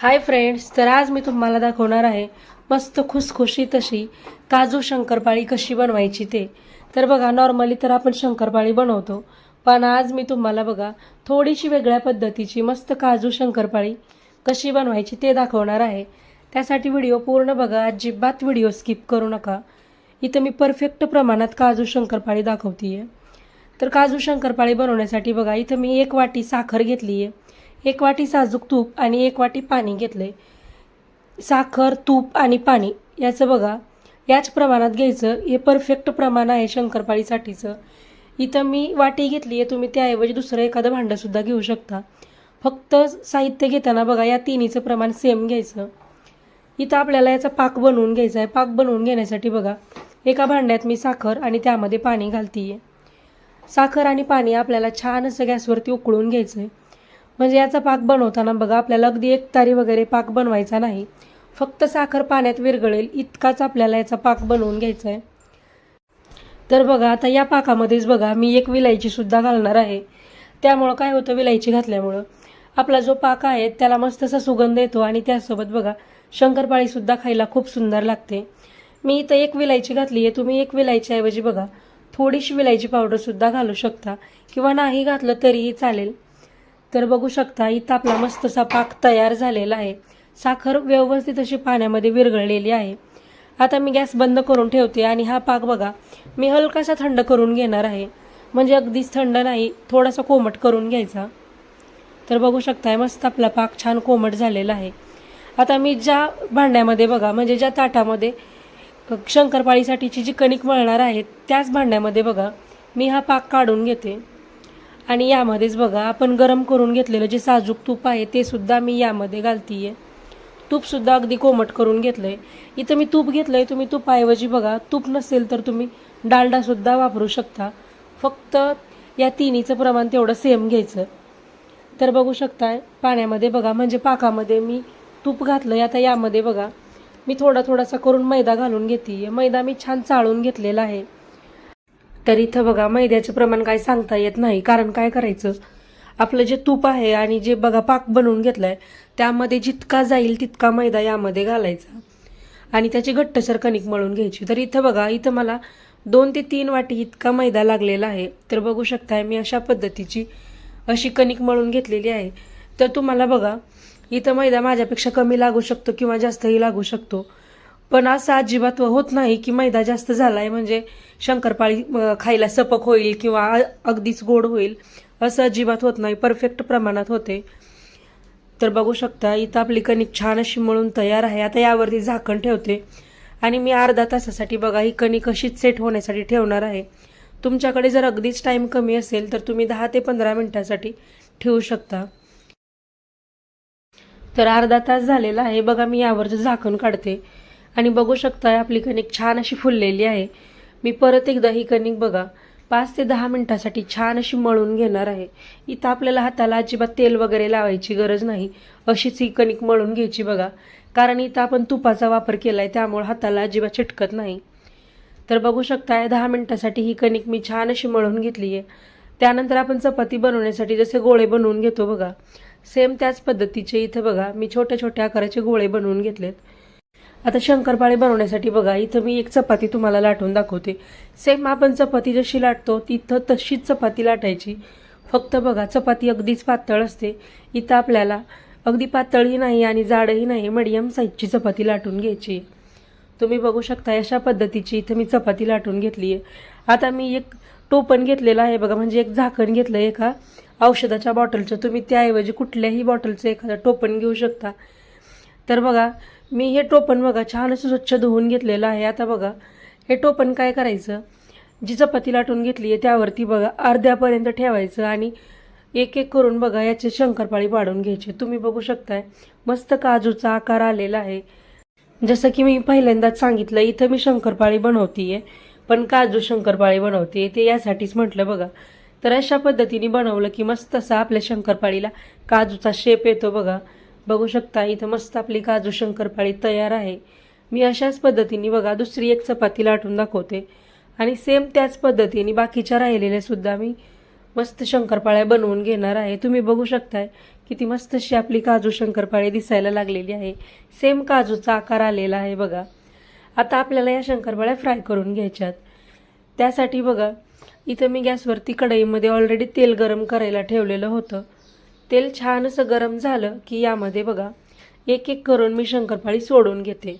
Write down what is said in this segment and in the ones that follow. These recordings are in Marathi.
हाय फ्रेंड्स तर आज मी तुम्हाला दाखवणार आहे मस्त खुसखुशी तशी काजू शंकरपाळी कशी बनवायची ते. तर बघा नॉर्मली तर आपण शंकरपाळी बनवतो पण आज मी तुम्हाला बघा थोडीशी वेगळ्या पद्धतीची मस्त काजू शंकरपाळी कशी बनवायची ते दाखवणार आहे. त्यासाठी व्हिडिओ पूर्ण बघा अजिबात व्हिडिओ स्किप करू नका. इथं मी परफेक्ट प्रमाणात काजू शंकरपाळी दाखवते तर काजू शंकरपाळी बनवण्यासाठी बघा इथं मी एक वाटी साखर घेतली आहे एक वाटी साजूक तूप आणि एक वाटी पाणी घेतलं आहे साखर तूप आणि पाणी याचं बघा. याच प्रमाणात घ्यायचं. हे परफेक्ट प्रमाण आहे शंकरपाळीसाठीचं. इथं मी वाटी घेतली आहे. तुम्ही त्याऐवजी दुसरं एखादं भांडंसुद्धा घेऊ शकता. फक्त साहित्य घेताना बघा या तिन्हीचं प्रमाण सेम घ्यायचं. इथं आपल्याला याचा पाक बनवून घ्यायचा आहे. पाक बनवून घेण्यासाठी बघा एका भांड्यात मी साखर आणि त्यामध्ये पाणी घालते आहे साखर आणि पाणी आपल्याला छान असं गॅसवरती उकळून घ्यायचं आहे म्हणजे याचा पाक बनवताना बघा आपल्याला अगदी एक तारी वगैरे पाक बनवायचा नाही. फक्त साखर पाण्यात विरघळेल इतकाच आपल्याला याचा पाक बनवून घ्यायचा आहे तर बघा आता या पाकामध्येच बघा मी एक विलायचीसुद्धा घालणार आहे. त्यामुळं काय होतं विलायची घातल्यामुळं. आपला जो पाक आहे त्याला मस्त असा सुगंध येतो आणि त्यासोबत बघा शंकरपाळीसुद्धा खायला खूप सुंदर लागते. मी इथं एक विलायची घातली आहे तुम्ही एक विलायचीऐवजी बघा थोडीशी विलायची पावडरसुद्धा घालू शकता. किंवा नाही घातलं तरीही चालेल. तर बघू शकता इथं आपला मस्त असा पाक तयार झालेला आहे. साखर व्यवस्थित अशी पाण्यामध्ये विरघळलेली आहे. आता मी गॅस बंद करून ठेवते आणि हा पाक बघा मी हलकासा थंड करून घेणार आहे. म्हणजे अगदीच थंड नाही थोडासा कोमट करून घ्यायचा. तर बघू शकताय मस्त आपला पाक छान कोमट झालेला आहे. आता मी ज्या भांड्यामध्ये बघा म्हणजे ज्या ताटामध्ये शंकरपाळीसाठीची जी कणिक मळणार आहे त्याच भांड्यामध्ये बघा मी हा पाक काढून घेते. आणि यामध्येच बघा आपण गरम करून घेतलेलं जे साजूक तूप आहे ते सुद्धा मी यामध्ये घालतीये. तूपसुद्धा अगदी कोमट करून घेतलं आहे इथं मी तूप घेतलं आहे तुम्ही तुपाऐवजी बघा तूप नसेल तर तुम्ही डालडासुद्धा वापरू शकता. फक्त या तिन्हीचं प्रमाण तेवढं सेम घ्यायचं. तर बघू शकताय पाण्यामध्ये बघा म्हणजे पाकामध्ये मी तूप घातलं आहे आता यामध्ये बघा मी थोडा थोडासा करून मैदा घालून घेते मैदा मी छान चाळून घेतलेला आहे. तर इथं बघा मैद्याचं प्रमाण काय सांगता येत नाही. कारण काय करायचं? आपलं जे तूप आहे आणि जे बघा पाक बनवून घेतलाय त्यामध्ये जितका जाईल तितका मैदा यामध्ये घालायचा. आणि त्याची घट्टसर कणिक मळून घ्यायची. तर इथं बघा इथं मला दोन ते तीन वाटी इतका मैदा लागलेला आहे. तर बघू शकताय मी अशा पद्धतीची अशी कणिक मळून घेतलेली आहे. तर तुम्हाला बघा इथं मैदा माझ्यापेक्षा कमी लागू शकतो किंवा जास्तही लागू शकतो. पण असं अजिबात होत नाही की मैदा जास्त झालाय म्हणजे शंकरपाळी खायला सपक होईल किंवा अगदीच गोड होईल असं अजिबात होत नाही. परफेक्ट प्रमाणात होते. तर बघू शकता इथं आपली कणिक छान अशी मळून तयार आहे. आता यावरती झाकण ठेवते. आणि मी अर्धा तासासाठी बघा ही कणिक अशीच सेट होण्यासाठी ठेवणार आहे. तुमच्याकडे जर अगदीच टाईम कमी असेल तर तुम्ही दहा ते पंधरा मिनिटासाठी ठेवू शकता. तर अर्धा तास झालेला आहे. बघा मी यावरचं झाकण काढते आणि बघू शकता आपली कणिक छान अशी फुललेली आहे. मी परत एकदा ही कणिक बघा. पाच ते दहा मिनिटासाठी छान अशी मळून घेणार आहे. इथं आपल्याला हाताला अजिबात तेल वगैरे लावायची गरज नाही. अशीच ही कणिक मळून घ्यायची बघा. कारण इथं आपण तुपाचा वापर केला आहे त्यामुळे हाताला अजिबात चिटकत नाही. तर बघू शकताय दहा मिनिटासाठी ही कणिक मी छान अशी मळून घेतली आहे त्यानंतर आपण चपाती बनवण्यासाठी जसे गोळे बनवून घेतो बघा. सेम त्याच पद्धतीचे इथं बघा. मी छोट्या छोट्या आकाराचे गोळे बनवून घेतलेत. आता शंकरपाळे बनवण्यासाठी बघा इथं मी एक चपाती तुम्हाला लाटून दाखवते. सेम आपण चपाती जशी लाटतो तिथं तशीच चपाती लाटायची. फक्त बघा चपाती अगदीच पातळ असते. इथं आपल्याला अगदी पातळही नाही आणि जाडही नाही मीडियम साईजची चपाती लाटून घ्यायची. आहे. तुम्ही बघू शकता अशा पद्धतीची इथं मी चपाती लाटून घेतली आहे. आता मी एक टोपण घेतलेलं आहे बघा म्हणजे एक झाकण घेतलं आहे एका औषधाच्या बॉटलचं तुम्ही त्याऐवजी कुठल्याही बॉटलचं एखादं टोपण घेऊ शकता. तर बघा मी हे टोपण बघा छान असं स्वच्छ धुवून घेतलेलं आहे. आता बघा हे टोपण काय करायचं? जी चपाती लाटून घेतली आहे त्यावरती बघा अर्ध्यापर्यंत ठेवायचं आणि एक एक करून बघा याचे शंकरपाळी पाडून घ्यायचे. तुम्ही बघू शकताय मस्त काजूचा आकार आलेला आहे. जसं की मी पहिल्यांदाच सांगितलं इथं मी शंकरपाळी बनवतीये पण काजू शंकरपाळी बनवते ते यासाठीच म्हटलं बघा. तर अशा पद्धतीने बनवलं की मस्त असा आपल्या शंकरपाळीला काजूचा शेप येतो बघा. बघू शकता इथं मस्त आपली काजू शंकरपाळी तयार आहे. मी अशाच पद्धतीने बघा दुसरी एक चपाती लाटून दाखवते. आणि सेम त्याच पद्धतीने बाकीच्या राहिलेल्या सुद्धा मी मस्त शंकरपाळ्या बनवून घेणार आहे. तुम्ही बघू शकताय किती मस्त अशी आपली काजू शंकरपाळी दिसायला लागलेली आहे. सेम काजूचा आकार आलेला आहे बघा. आता आपल्याला या शंकरपाळ्या फ्राय करून घ्यायच्यात. त्यासाठी बघा इथं मी गॅसवरती कढईमध्ये ऑलरेडी तेल गरम करायला ठेवलेलं होतं. तेल छान असं गरम झालं की यामध्ये बघा एक एक करून मी शंकरपाळी सोडून घेते.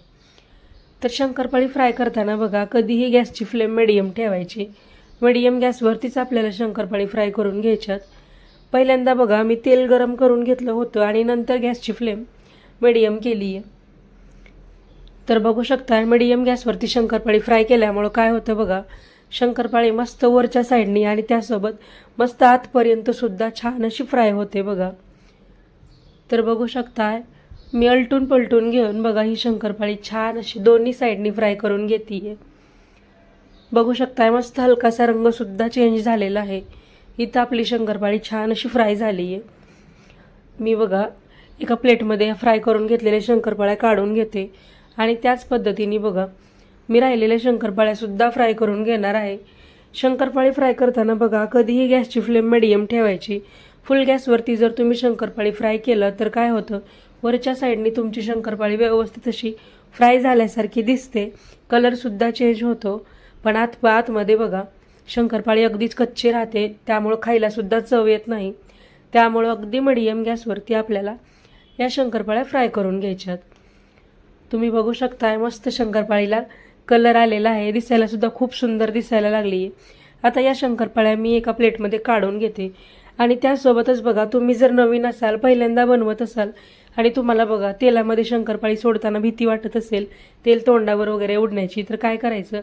तर शंकरपाळी फ्राय करताना बघा कधीही गॅसची फ्लेम मिडियम ठेवायची. मिडियम गॅसवरतीच आपल्याला शंकरपाळी फ्राय करून घ्यायच्यात. पहिल्यांदा बघा मी तेल गरम करून घेतलं होतं आणि नंतर गॅसची फ्लेम मिडियम केली आहे तर बघू शकता मिडियम गॅसवरती शंकरपाळी फ्राय केल्यामुळं काय होतं बघा शंकरपाळी मस्त वरच्या साईडनी आणि त्यासोबत मस्त आतपर्यंत सुद्धा छान अशी फ्राय होते बघा. तर बघू शकताय मी अलटून पलटून घेऊन बघा ही शंकरपाळी छान अशी दोन्ही साईडनी फ्राय करून घेते बघू शकताय मस्त हलकासा रंगसुद्धा चेंज झालेला आहे. इथं आपली शंकरपाळी छान अशी फ्राय झाली आहे मी बघा एका प्लेटमध्ये फ्राय करून घेतलेल्या शंकरपाळ्या काढून घेते. आणि त्याच पद्धतीने बघा मी राहिलेल्या शंकरपाळ्यासुद्धा फ्राय करून घेणार आहे. शंकरपाळी फ्राय करताना बघा कधीही गॅसची फ्लेम मिडियम ठेवायची. फुल गॅसवरती जर तुम्ही शंकरपाळी फ्राय केलं तर काय होतं? वरच्या साईडनी तुमची शंकरपाळी व्यवस्थित अशी फ्राय झाल्यासारखी दिसते. कलरसुद्धा चेंज होतो. पण आत आतमध्ये बघा शंकरपाळी अगदीच कच्ची राहते. त्यामुळं खायलासुद्धा चव येत नाही. त्यामुळं अगदी मिडियम गॅसवरती आपल्याला या शंकरपाळ्या फ्राय करून घ्यायच्यात. तुम्ही बघू शकताय मस्त शंकरपाळीला कलर आलेला आहे दिसायलासुद्धा खूप सुंदर दिसायला लागली. आहे आता या शंकरपाळ्या मी एका प्लेटमध्ये काढून घेते. आणि त्यासोबतच बघा तुम्ही जर नवीन असाल पहिल्यांदा बनवत असाल आणि तुम्हाला बघा तेलामध्ये शंकरपाळी सोडताना भीती वाटत असेल तेल तोंडावर वगैरे उडण्याची तर काय करायचं?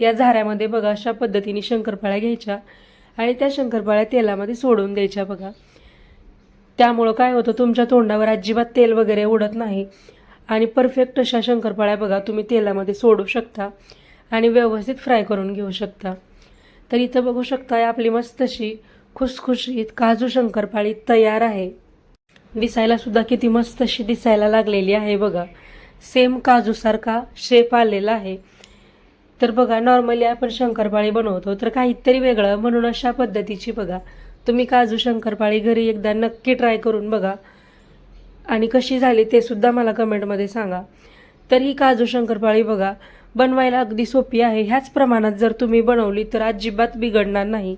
या झाऱ्यामध्ये बघा अशा पद्धतीने शंकरपाळ्या घ्यायच्या आणि त्या शंकरपाळ्या तेलामध्ये सोडून द्यायच्या बघा. त्यामुळं काय होतं तुमच्या तोंडावर अजिबात तेल वगैरे उडत नाही. आणि परफेक्ट अशा शंकरपाळ्या बघा तुम्ही तेलामध्ये सोडू शकता आणि व्यवस्थित फ्राय करून घेऊ शकता. तर इथं बघू शकता आपली मस्त अशी खुसखुशीत काजू शंकरपाळी तयार आहे. दिसायला सुद्धा किती मस्त अशी दिसायला लागलेली आहे बघा. सेम काजूसारखा शेप आलेला आहे. तर बघा नॉर्मली आपण शंकरपाळी बनवतो तर काहीतरी वेगळं म्हणून अशा पद्धतीची बघा. तुम्ही काजू शंकरपाळी घरी एकदा नक्की ट्राय करून बघा. आणि कशी झाली ते सुद्धा मला कमेंटमध्ये सांगा. तर ही काजू शंकरपाळी बघा बनवायला अगदी सोपी आहे. ह्याच प्रमाणात जर तुम्ही बनवली तर अजिबात बिघडणार नाही.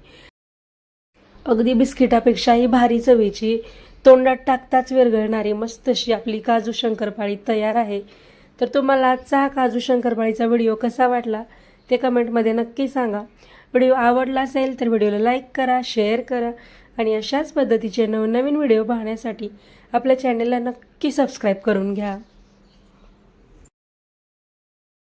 अगदी बिस्किटापेक्षाही भारी चवीची तोंडात टाकताच विरघळणारी मस्त अशी आपली काजू शंकरपाळी तयार आहे. तर तुम्हाला आजचा हा काजू शंकरपाळीचा व्हिडिओ कसा वाटला ते कमेंटमध्ये नक्की सांगा. व्हिडिओ आवडला असेल तर व्हिडिओला लाईक करा शेअर करा आणि अशाच पद्धतीचे नवनवीन व्हिडिओ पाहण्यासाठी आपल्या चॅनलला नक्की सबस्क्राईब करून घ्या.